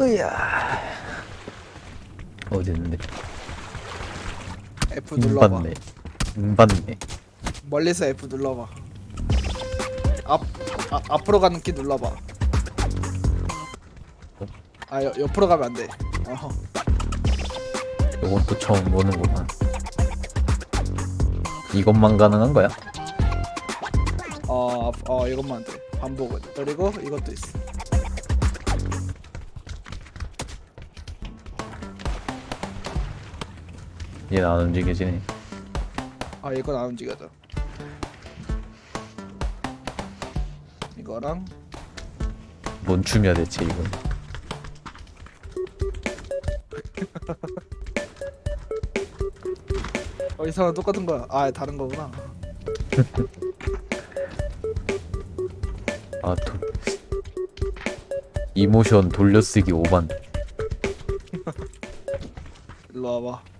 으야. 어디 있는데? F 눌러봐. 인받네. 인받네. 멀리서 F 눌러봐. 앞 아, 앞으로 가는 키 눌러봐. 아 여, 옆으로 가면 안 돼. 어. 요건 또 처음 보는구만. 이것만 가능한 거야? 어, 앞- 어 이것만 돼. 반복은. 그리고 이것도 있어. 얘는 안 움직여지네. 아 이건 안 움직여져. 이거랑 뭔 춤이야 대체 이건? 어 이상한 똑같은 거야. 아 다른 거구나. 아 도... 이모션 돌려쓰기 5만. 일로 와봐.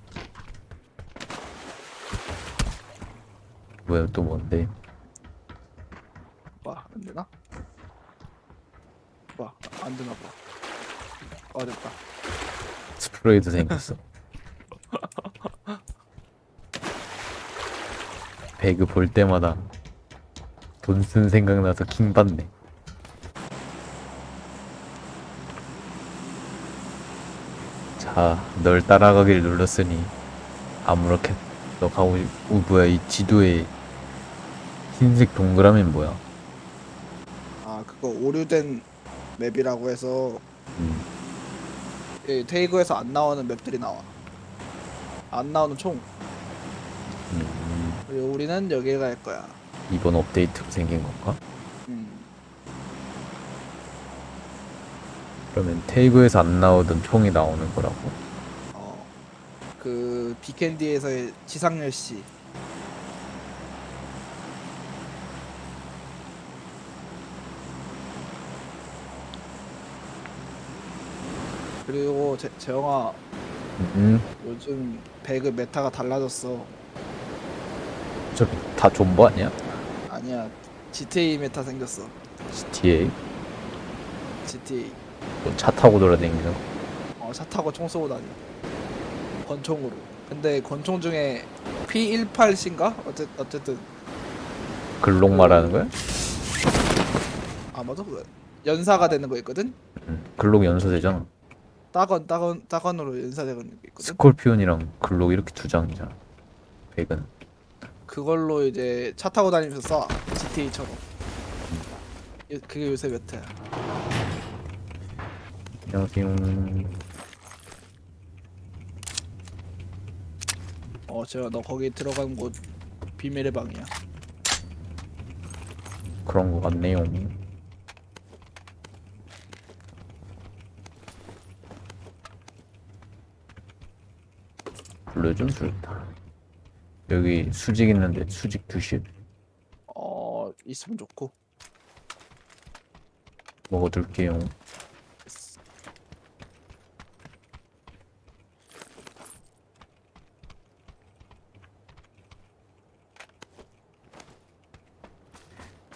뭐야 또 뭔데? 봐, 안 되나? 봐, 안 되나 봐. 어 됐다. 스프레이도 생겼어. 배그 볼 때마다 돈 쓴 생각나서 킹 받네. 자, 널 따라가길 눌렀으니 아무렇게 너 가고 싶... 어, 뭐야 이 지도에 흰색 동그라미는 뭐야? 아 그거 오류된 맵이라고 해서 음, 이 테이그에서 안 나오는 맵들이 나와. 안 나오는 총. 음, 그리고 우리는 여기 갈 거야. 이번 업데이트로 생긴 건가? 음. 그러면 테이그에서 안 나오던 총이 나오는 거라고? 어. 그 비캔디에서의 지상열 씨. 그리고 재, 재영아 음, 요즘 배그 메타가 달라졌어. 저기 다 존버 아니야? 아니야 GTA 메타 생겼어. GTA GTA. 뭐차 타고 돌아다니는 거. 어, 차 타고 총 쏘고 다녀. 권총으로. 근데 권총 중에 P18C인가? 어쨌, 어쨌든 글록 말하는 거야? 아 맞아 그거 연사가 되는 거 있거든? 응. 글록 연소되잖아. 따건 따건 따건으로 연사되는 게 있거든? 스콜피온이랑 글록 이렇게 두 장이잖아. 백은. 그걸로 이제 차 타고 다니면서 쏴 GTA처럼 요- 그게 요새 메타야 안녕하세요. 어 제가 너 거기 들어간 곳 비밀의 방이야 그런 거 같네요. 불러좀 좋다. 여기 수직 있는데 수직 두시 어 있으면 좋고 먹어둘게요.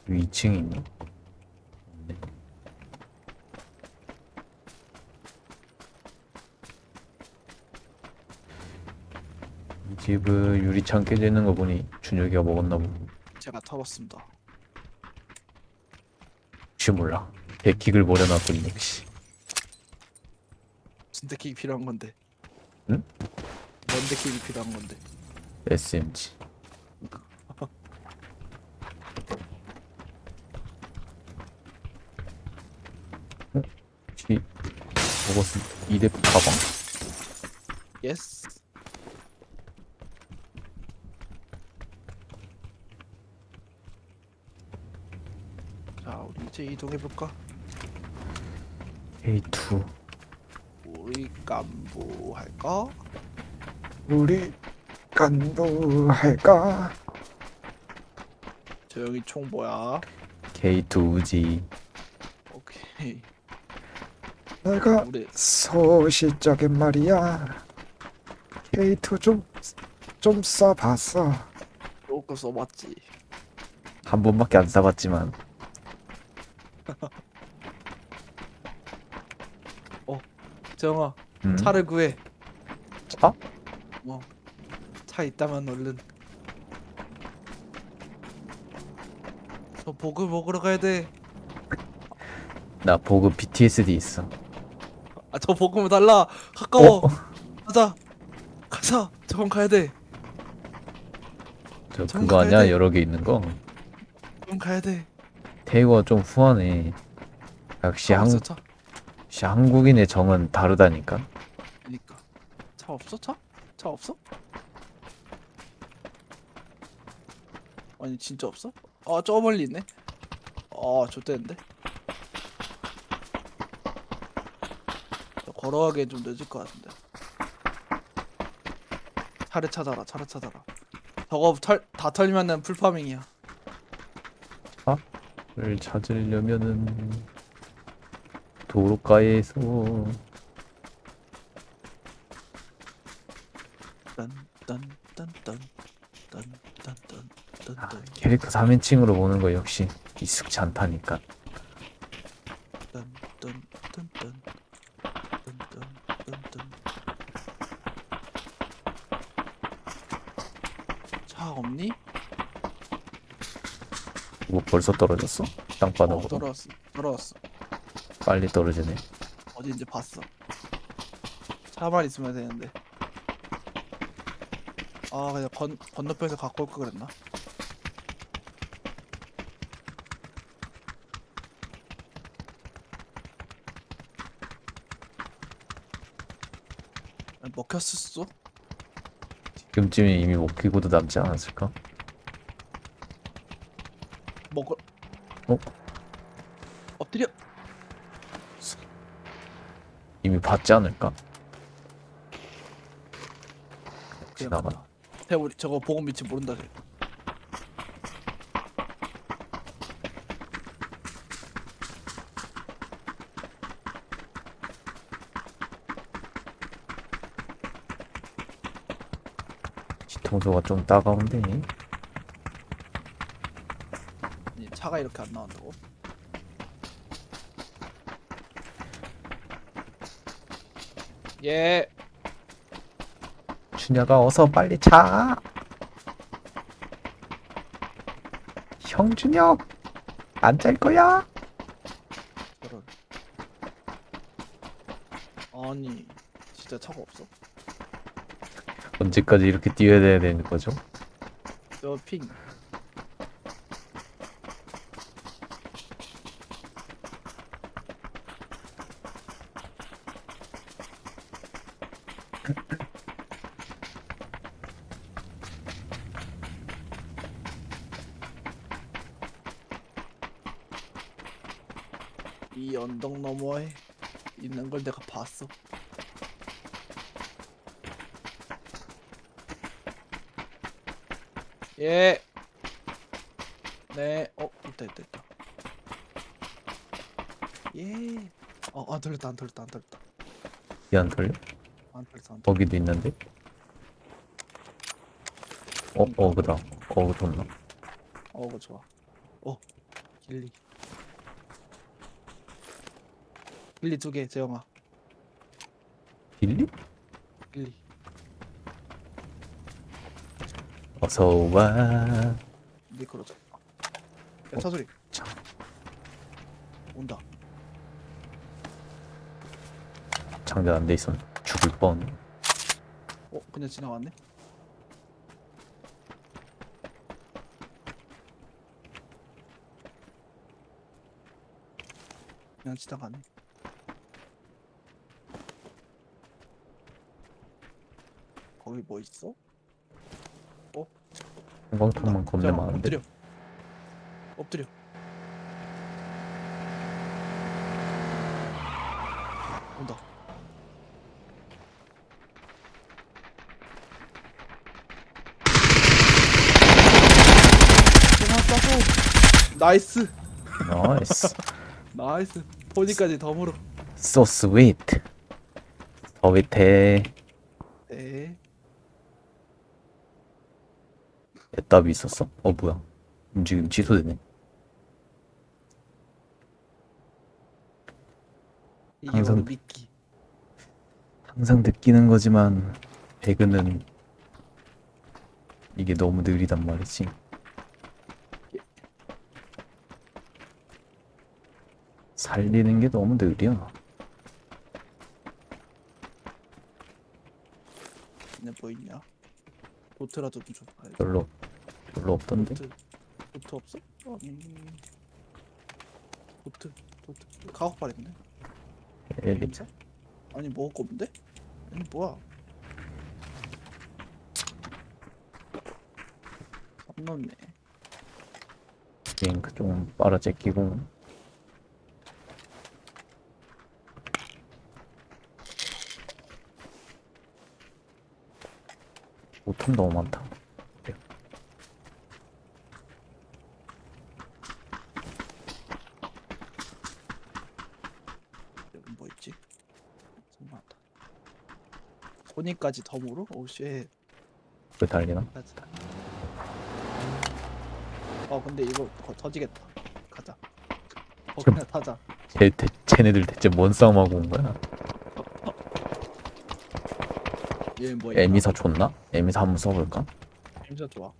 여기 2층에 있나? 없네. 이 집은 유리창 깨지는 거 보니 준혁이가 먹었나 보고 제가 터봤습니다. 혹시 몰라. 백킥을 역시 진짜 킥이 필요한 건데. 응? 뭔데 킥이 필요한 건데? SMG 어? 혹시 먹었을 이대프 가방? 예스 이제 이동해볼까? A2 우리 깐부 할까? 우리 간부할까? 조용히 총 뭐야? K2 우지 오케이 내가 우리 소시적인 말이야. K2 좀, 좀 써봤어. 조금 써봤지 한 번밖에 안 싸봤지만 재영아 음? 차를 구해. 차? 차 있다면 얼른. 저 보급 먹으러 가야 돼아 나 보급 BTSD 있어. 저 보급을 달라. 가까워. 어? 가자. 가자. 저건 가야 돼. 저 전 그거 가야 아니야? 돼. 여러 개 있는 거? 저건 가야 돼 태우가 좀 후하네 역시 차 한, 없어 차 역시 한국인의 정은 다르다니까. 그니까. 차 없어 차? 차 없어? 아니 진짜 없어? 아 저 멀리 있네. 아 좋대는데. 걸어가기엔 좀 늦을 것 같은데. 차를 찾아라 차를 찾아라. 저거 털, 다 털면은 풀파밍이야 를 찾으려면은 도로가에서 아, 딴딴딴딴딴딴딴딴. 캐릭터 3인칭으로 보는 거 역시 익숙치 않다니까 딴딴딴딴 딴딴딴딴 차 없니? 뭐 벌써 떨어졌어? 어, 땅바닥으로 돌아왔어 돌아왔어 빨리 떨어지네 어딘지 봤어 차만 있으면 되는데 아 그냥 건, 건너편에서 갖고 올 걸 그랬나? 먹혔을 수도? 지금쯤에 이미 먹히고도 남지 않았을까? 먹을 어? 엎드려 이미 봤지 않을까? 지나가 간다. 태 우리 저거 보고 밑이 모른다 쟤. 뒤통수가 좀 따가운데 아니, 차가 이렇게 안 나온다고? 예. 춘야가 어서 빨리 차 형준혁 안짤 거야? 저런. 아니 진짜 차가 없어? 언제까지 이렇게 뛰어야 되는 거죠? 저 핑. 이 언덕 너머에 있는 걸 내가 봤어. 예. 네. 어, 있다, 있다, 있다. 예. 어, 안 털렸다, 안 털렸다, 안 털렸다. 이안 털려? 안 털렸어. 거기도 있는데? 어? 어그다 어그 뒀나? 어, 그거 좋아. 어, 길리. 길리 두 개, 재영아. 빌리? 길리. 어서 와 미끄러져. 야, 차 소리. 차. 온다. 장전 안 돼 있었 죽을 뻔 어, 그냥 지나갔네. 그냥 지나가네. 거기 뭐 있어? 겁내 잠깐만, 많은데 엎드려. 엎드려. 온다. 쏘 나이스. 나이스 나이스. 포니까지 덤으로. so sweet 더 밑에 네. 애 답이 있었어? 어 뭐야 움직임 취소되네 항상- 미끼. 항상 느끼는 거지만 배그는 이게 너무 느리단 말이지. 살리는 게 너무 느려. 얘네 뭐 있냐? 도트라도 좀 줘봐. 별로 별로 없던데. 도트 도트 없어? 아니 도트 도트 가옥발 있네. 에, 인사? 아니 먹을 거 없는데? 아니 뭐야? 안 넣네. 링크 좀 빨아 제끼고 보통 너무 많다. 여기 뭐 있지? 많다. 코니까지 덤으로? 오쉣. 왜 달리나? 어 근데 이거 거, 터지겠다. 가자. 어 좀- 그냥 타자. 쟤, 쟤네들 대체 뭔 싸움하고 온 거야? 얘 뭐야? 에미사 좋나? 에미사 한번 써볼까? 진짜 좋아.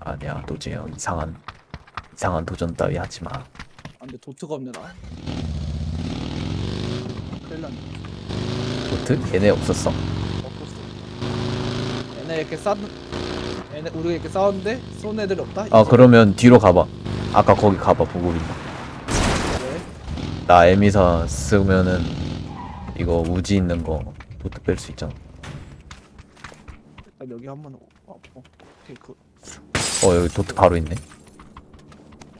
아니야 도저히 이상한 이상한 도전 따위 하지 마. 아 근데 도트가 없네 나. 큰일 났네. 도트? 얘네 없었어? 없었어. 얘네 이렇게 싸. 얘네 우리가 이렇게 싸웠는데 쏜 애들이 없다. 아 이제 그러면 뒤로 가봐. 아까 거기 가봐 보고 있나? 왜? 나 에미사 쓰면은 이거 우지 있는 거 도트 뺄 수 있잖아. 여기 한번 어, 어, 오케이 그 어 여기 도트 바로 있네.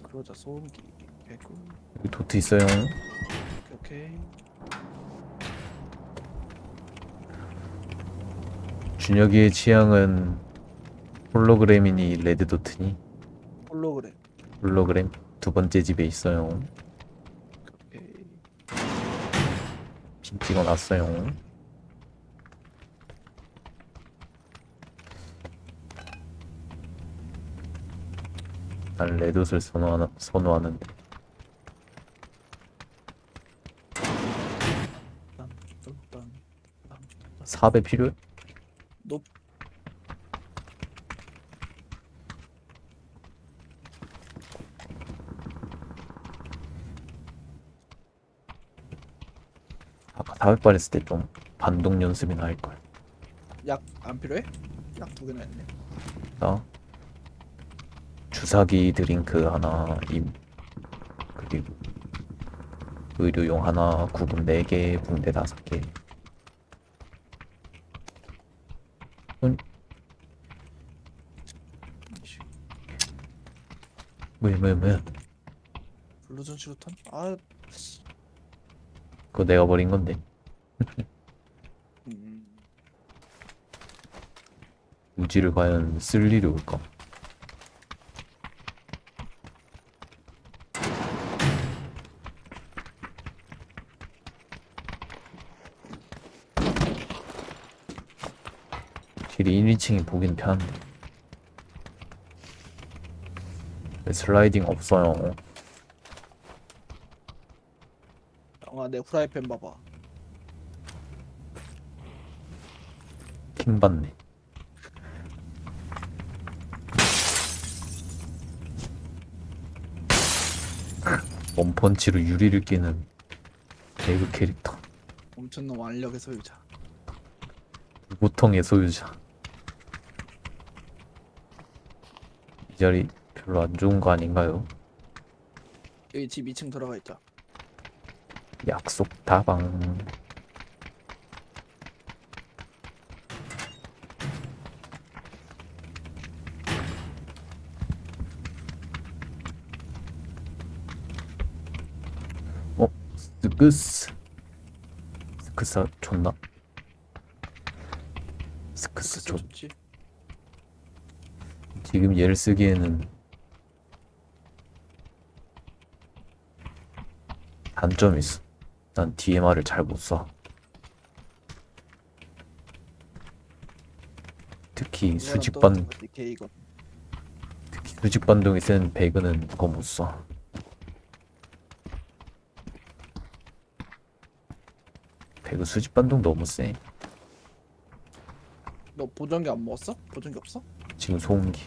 그러자 소음기 개꿀. 여기 도트 있어요. 오케이 오케이. 준혁이의 취향은 홀로그램이니 레드 도트니 홀로그램. 홀로그램 두 번째 집에 있어요. 오케이. 핀 찍어놨어요. 난 레드옷을 선호하나, 선호하는데 일단 일단 일단 4배 필요해? 높. 아까 400발 했을 때 좀 반동 연습이나 할걸 약 안 필요해? 약 두 개나 있네. 나 주사기 드링크 하나 임 그리고 의료용 하나 구분 4개 붕대 5개. 이씨, 뭐야 뭐야 뭐야 블루전 슈루탄? 아, 그거 내가 버린 건데. 음, 우지를 과연 쓸 일이 올까? 길이 1, 2층이 보기는 편한데. 왜 슬라이딩 없어요. 영아 내 후라이팬 봐봐. 킹 받네. 원펀치로 유리를 끼는 배그 캐릭터. 엄청난 완력의 소유자. 보통의 소유자 이 자리 별로 안 좋은 거 아닌가요? 여기 집 2층 들어가 있다. 약속 다방 어? 스크스 스크스 좋나? 스크스 좋 좋지. 지금 얘를 쓰기에는 단점이 있어. 난 DMR을 잘 못 써. 특히 수직 반. 특히 수직 반동이 센 배그는 더못 써. 배그 수직 반동 너무 세. 너 보정기 안 먹었어? 보정기 없어? 지금 소음기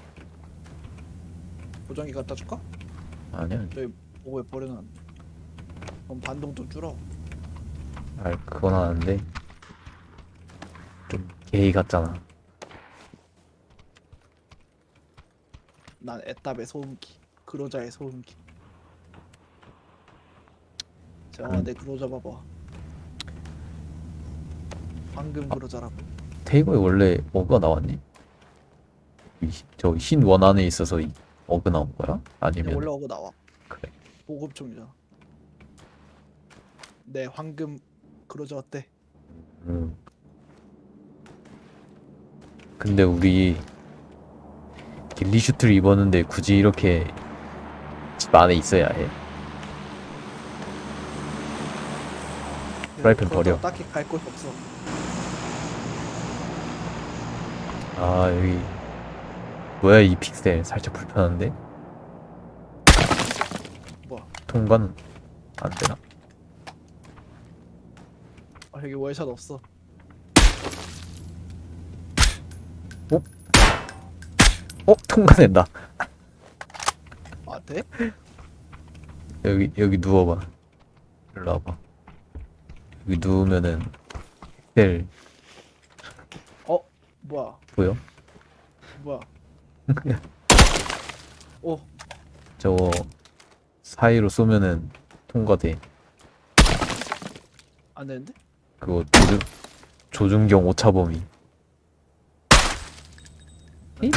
보정기 갖다 줄까? 아니야. 보고에 버려놨는데 그럼 반동 좀 줄어. 알 그건 아는데. 좀 게이 같잖아. 난 애답의 소음기 그로자의 소음기. 재영아 음. 내 그로자 봐봐. 황금 그로자라고. 테이블에 원래 어그가 나왔니? 저흰 원 안에 있어서 이 어그 나온 거야? 아니면 원래 어거 나와 그래 보급종이잖아 내 황금 그로자 어때? 음. 근데 우리 길리슈트를 입었는데 굳이 이렇게 집 안에 있어야 해? 프라이팬 그로자가 버려. 딱히 갈 곳이 없어 아 여기 뭐야 이 픽셀 살짝 불편한데? 뭐야 통과는 안 되나? 아 여기 월샷 없어 어? 통과된다 아 돼? 여기 여기 누워봐 일로 와봐 여기 누우면은 픽셀 어? 뭐야 보여? 뭐야 오 저거 사이로 쏘면은 통과돼 안 되는데? 그거 조준, 조준경 오차범위 이?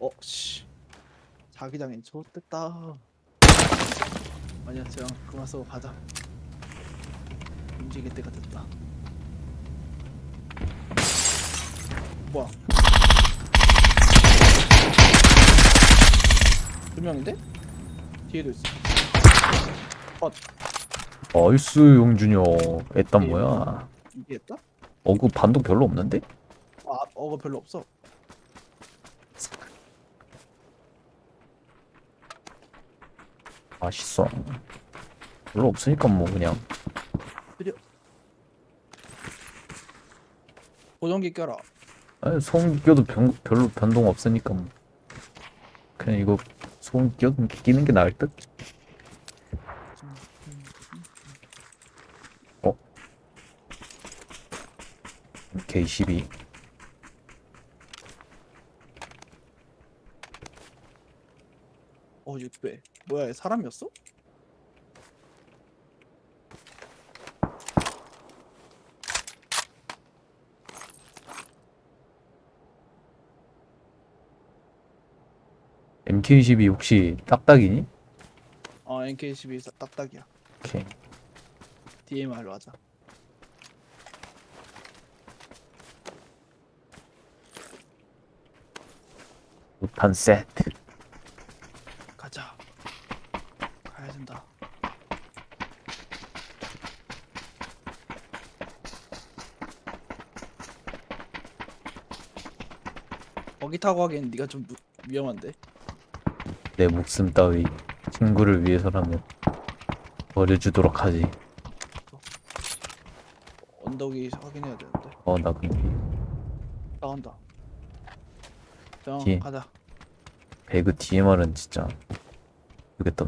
어, 씨. 자기장이 좋댔다. 아니야, 쟤랑 그만 쓰고 가자. 움직일 때가 됐다. 뭐야? 두 명인데? 뒤에도 있어. 나이스 용준이 애딴 뭐야 이게 했다? 어그 반동 별로 없는데? 아, 어거 별로 없어. 맛있어 별로 없으니까 뭐 그냥 보정기 껴라. 아니 소음 껴도 변, 별로 변동 없으니까 뭐 그냥 이거 소음 껴 끼는 게 나을 듯? 어? K12 어, 6배. 뭐야, 얘 사람이었어? MK12 혹시 딱딱이니? 어, NK12 딱딱이야. 오케이 DMR로 하자. 무탄 세트 가자. 가야 된다. 거기 타고 하기엔 네가 좀 무- 위험한데. 내 목숨 따위 친구를 위해서라면 버려주도록 하지 언덕 위 확인해야 되는데. 어 나 근데 나온다. 자, 뒤에. 가자. 배그 DMR은 진짜 모르겠다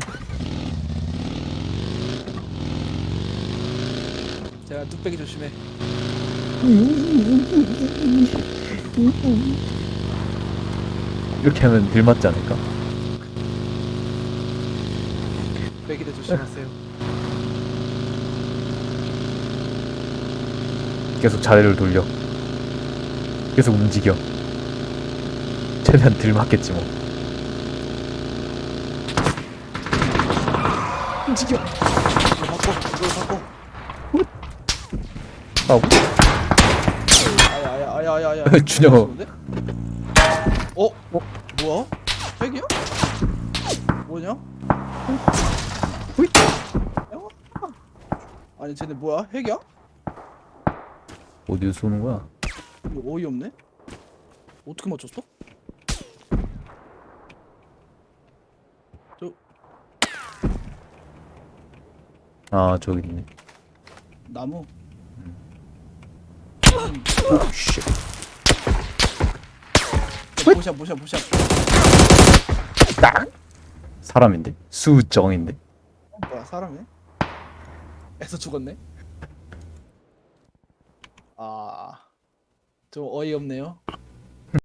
제가 뚝배기 조심해. 이렇게 하면 들 맞지 않을까? 뚝배기들 조심하세요. 계속 자리를 돌려 계속 움직여 최대한 들 맞겠지 뭐 움직여 이거 바꿔. 이거 바꿔. 아야 아야 아야 아야. 준영아. 아니 쟤네 뭐야? 핵이야? 어디서 쏘는 거야? 이거 어이없네? 어떻게 맞췄어? 저아 저기 있네 나무. 오씨 보샷 보샷 보샷. 딱 사람인데 수정인데 어, 뭐야 사람이네? 에서 죽었네. 아. 좀 어이없네요.